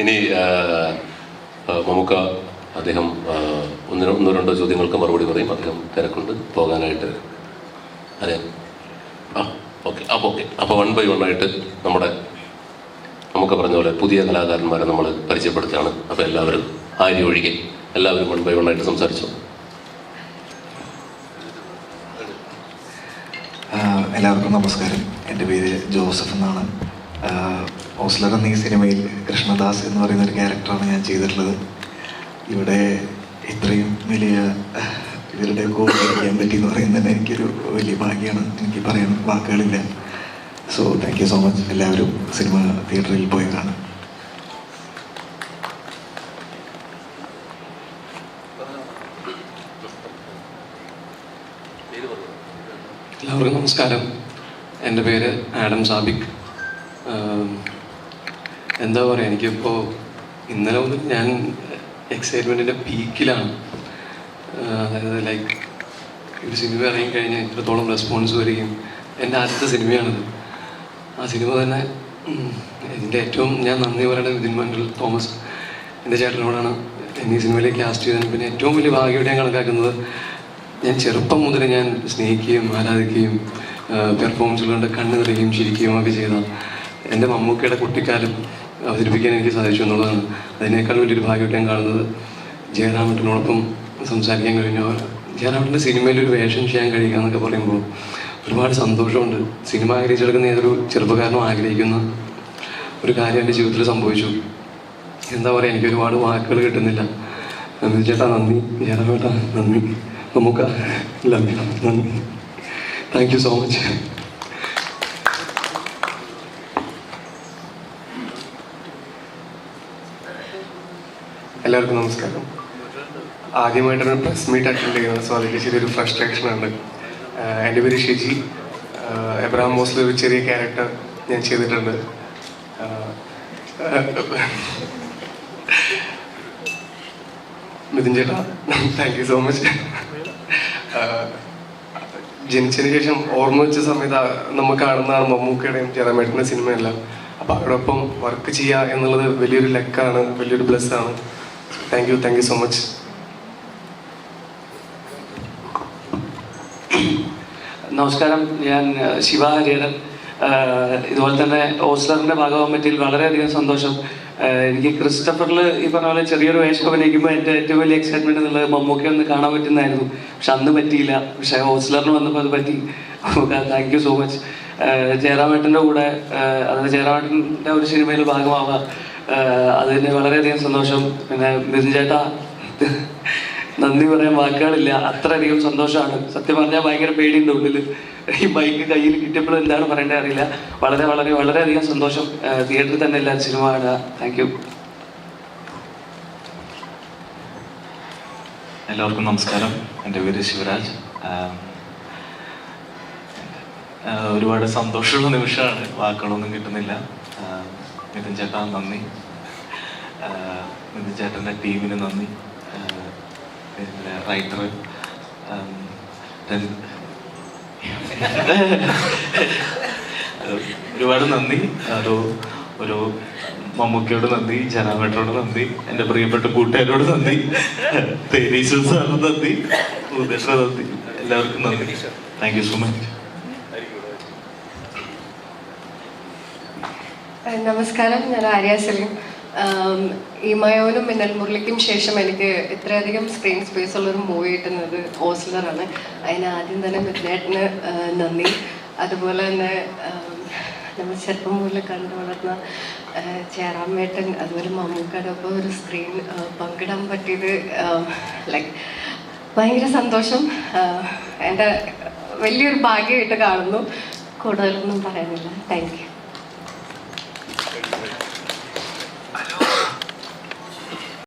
ഇനി നമുക്ക് അദ്ദേഹം ഒന്ന് ഒന്നോ രണ്ടോ ചോദ്യങ്ങൾക്ക് മറുപടി പറയും. അദ്ദേഹം തിരക്കുണ്ട്. പോകാനായിട്ട് അതെ ആ ഓക്കെ. അപ്പോൾ ഓക്കെ. അപ്പോൾ വൺ ബൈ വൺ ആയിട്ട് നമ്മുടെ നമുക്ക് പറഞ്ഞ പോലെ പുതിയ കലാകാരന്മാരെ നമ്മൾ പരിചയപ്പെടുത്തുകയാണ്. അപ്പോൾ എല്ലാവരും ആര്യ ഒഴികെ എല്ലാവരും വൺ ബൈ വൺ ആയിട്ട് സംസാരിച്ചു? എല്ലാവർക്കും നമസ്കാരം. എന്റെ പേര് ജോസഫ് എന്നാണ്. ഓസ്ലർ എന്ന സിനിമയിൽ കൃഷ്ണദാസ് എന്ന് പറയുന്ന ഒരു ക്യാരക്ടറാണ് ഞാൻ ചെയ്തിട്ടുള്ളത്. ഇവിടെ ഇത്രയും വലിയ ഇവരുടെ കൂടെ ഇരിക്കാൻ പറ്റി എന്ന് പറയുന്നത് എനിക്കൊരു വലിയ ഭാഗ്യമാണ്. എനിക്ക് പറയാൻ വാക്കുകളില്ല. So thank you so much എല്ലാവരും സിനിമ തിയേറ്ററിൽ പോയി കാണാം. എല്ലാവർക്കും നമസ്കാരം. എന്റെ പേര് ആഡം സാബിക്. എന്താ പറയുക എനിക്കിപ്പോൾ ഇന്നലെ മുതൽ ഞാൻ എക്സൈറ്റ്മെന്റിന്റെ പീക്കിലാണ് അതായത് ലൈക്ക് ഒരു സിനിമ ഇറങ്ങി കഴിഞ്ഞാൽ ഇത്രത്തോളം റെസ്പോൺസ് വരികയും എന്റെ ആദ്യത്തെ സിനിമയാണിത് ആ സിനിമ തന്നെ ഇതിന്റെ ഏറ്റവും ഞാൻ നന്ദി പറയേണ്ടത് വിതിൻ മണ്ഡൽ തോമസ് എന്റെ ചേട്ടനോടാണ്. എന്നെ ഈ സിനിമയിലേക്ക് കാസ്റ്റ് ചെയ്തതിന് പിന്നെ ഏറ്റവും വലിയ ഭാഗ്യമായിട്ട് ഞാൻ കണക്കാക്കുന്നത് ഞാൻ ചെറുപ്പം മുതൽ ഞാൻ സ്നേഹിക്കുകയും ആരാധിക്കുകയും പെർഫോമൻസുകൾ കണ്ട് കണ്ണു നിറയുകയും ചിരിക്കുകയും ഒക്കെ ചെയ്ത എന്റെ മമ്മൂക്കയുടെ കുട്ടിക്കാലം അവതരിപ്പിക്കാൻ എനിക്ക് സാധിച്ചു എന്നുള്ളതാണ്. അതിനേക്കാൾ വലിയൊരു ഭാഗ്യമായിട്ട് ഞാൻ കാണുന്നത് ജയറാമേട്ടനോടൊപ്പം സംസാരിക്കാൻ കഴിഞ്ഞ. ജയറാമേട്ടന്റെ സിനിമയിൽ ഒരു വേഷം ചെയ്യാൻ കഴിയുക എന്നൊക്കെ പറയുമ്പോൾ ഒരുപാട് സന്തോഷമുണ്ട്. സിനിമ ആഗ്രഹിച്ചെടുക്കുന്ന ഏതൊരു ചെറുപ്പക്കാരനും ആഗ്രഹിക്കുന്ന ഒരു കാര്യം എന്റെ ജീവിതത്തിൽ സംഭവിച്ചു. എന്താ പറയുക എനിക്ക് ഒരുപാട് വാക്കുകൾ കിട്ടുന്നില്ല. നന്ദി ചേട്ടാ നന്ദി. ജയറാമേട്ടാ നന്ദി. നമുക്ക് ലഭ്യ നന്ദി. താങ്ക് യു സോ മച്ച് എല്ലാവർക്കും നമസ്കാരം. ആദ്യമായിട്ടൊരു പ്രസ് മീറ്റ് അറ്റൻഡ് ചെയ്യുന്നത് സോ അതിന്റെ ചെറിയൊരു ആഹ് എന്റെ പേര് ഷിജി. എബ്രഹാം മോസ്ലിൽ ഒരു ചെറിയ ക്യാരക്ടർ ഞാൻ ചെയ്തിട്ടുണ്ട്. മിഥുൻ ചേട്ടാ താങ്ക് യു സോ മച്ച് ജനിച്ചതിന് ശേഷം ഓർമ്മ വെച്ച സമയത്ത് നമ്മൾ കാണുന്നതാണ് മമ്മൂക്കയുടെയും ജയറാമേട്ടന്റെ സിനിമയെല്ലാം അപ്പോൾ അവരോടൊപ്പം വർക്ക് ചെയ്യുക എന്നുള്ളത് വലിയൊരു ലക്കാണ് വലിയൊരു ബ്ലെസ് ആണ്. Thank you thank you so much നമസ്കാരം ഞാൻ ശിവ ഹരിഹരൻ. ഇതുപോലെ തന്നെ ഓസ്ലറിന്റെ ഭാഗമാകാൻ പറ്റിയതിൽ വളരെയധികം സന്തോഷം. എനിക്ക് ക്രിസ്റ്റഫറിൽ ഈ പറഞ്ഞ പോലെ ചെറിയൊരു വേഷം അഭിനയിക്കുമ്പോൾ എന്റെ ഏറ്റവും വലിയ എക്സൈറ്റ്മെന്റ് എന്നുള്ളത് മമ്മൂക്കെ ഒന്ന് കാണാൻ പറ്റുന്നതായിരുന്നു. പക്ഷെ അന്ന് പറ്റിയില്ല. പക്ഷെ ഓസ്ലറിന് വന്നപ്പോൾ അത് പറ്റി. താങ്ക് യു സോ മച്ച് ജയറാമേട്ടന്റെ കൂടെ അതായത് ജയറാമേട്ടന്റെ ഒരു സിനിമയിൽ ഭാഗമാവാം ആഹ്, അതിന് വളരെയധികം സന്തോഷം. പിന്നെ ബിന്ദു ചേട്ടാ നന്ദി പറയാൻ വാക്കുകളില്ല. അത്രയധികം സന്തോഷമാണ്. സത്യം പറഞ്ഞാൽ ഭയങ്കര പേടിയുണ്ട് ഉള്ളിൽ ഈ ബൈക്ക് കയ്യിൽ കിട്ടിയപ്പോൾ എന്താണ് പറയേണ്ടത് അറിയില്ല. വളരെ വളരെ വളരെയധികം സന്തോഷം. തിയേറ്ററിൽ തന്നെ എല്ലാവരും സിനിമ കാണുക. താങ്ക് യു എല്ലാവർക്കും നമസ്കാരം. എന്റെ പേര് ശിവരാജ്. ഒരുപാട് സന്തോഷമുള്ള നിമിഷമാണ്. വാക്കുകളൊന്നും കിട്ടുന്നില്ല. മിഥുൻ ചേട്ടാ നന്ദി. നിതിൻ മിഥുൻ ചേട്ടന്റെ ടീമിന് നന്ദി. പിന്നെ റൈറ്റർ ഒരുപാട് നന്ദി. ഒരു ഒരു മമ്മൂക്കയോട് നന്ദി ജനാമേട്ടനോട് നന്ദി എന്റെ പ്രിയപ്പെട്ട കൂട്ടുകാരോട് നന്ദി തേനീശ്വർ സാറിന് നന്ദി ഉദ്ദേശ നന്ദി. എല്ലാവർക്കും നന്ദി. താങ്ക് യു സോ മച്ച് നമസ്കാരം. ഞാൻ ആര്യ സലീം. ഈ മയോനും മിന്നൽ മുരളിക്കും ശേഷം എനിക്ക് ഇത്രയധികം സ്ക്രീൻ സ്പേസ് ഉള്ളൊരു മൂവി കിട്ടുന്നത് ഓസ്ലറാണ് അതിന് ആദ്യം തന്നെ മിഥുനേട്ടന് നന്ദി. അതുപോലെ തന്നെ നമ്മൾ ചെറുപ്പം മുതൽ കണ്ടു വളർന്ന ചേറാമേട്ടൻ അതുപോലെ മമ്മൂക്കയുടെ ഒപ്പം ഒരു സ്ക്രീൻ പങ്കിടാൻ പറ്റിയത് ലൈക്ക് ഭയങ്കര സന്തോഷം. എന്റെ വലിയൊരു ഭാഗ്യമായിട്ട് കാണുന്നു. കൂടുതലൊന്നും പറയാനില്ല. Thank you